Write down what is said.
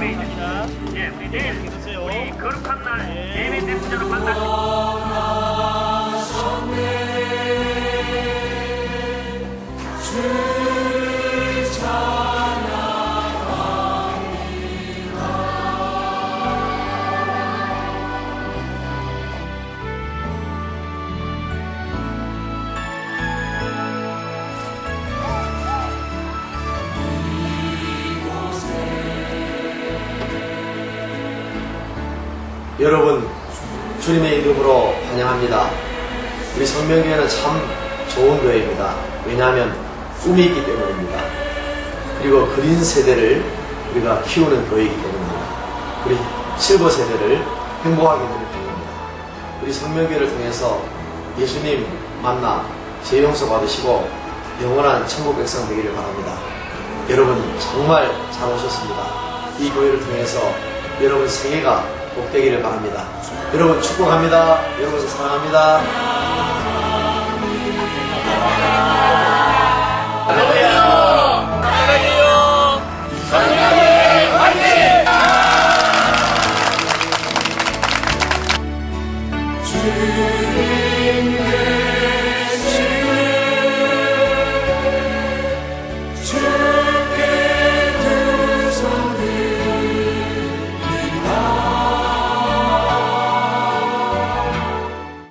메이드입니다. 예, 내일 우리 거룩한 날 예배 때 여러분 주님의 이름으로 환영합니다. 우리 성명교회는 참 좋은 교회입니다. 왜냐하면 꿈이 있기 때문입니다. 그리고 그린 세대를 우리가 키우는 교회이기 때문입니다. 우리 실버 세대를 행복하게 되는 교회입니다. 우리 성명교회를 통해서 예수님 만나 죄 용서 받으시고 영원한 천국 백성 되기를 바랍니다. 여러분 정말 잘 오셨습니다. 이 교회를 통해서 여러분 생애가 복 되기를 바랍니다. 여러분 축복합니다. 여러분 사랑합니다. 주님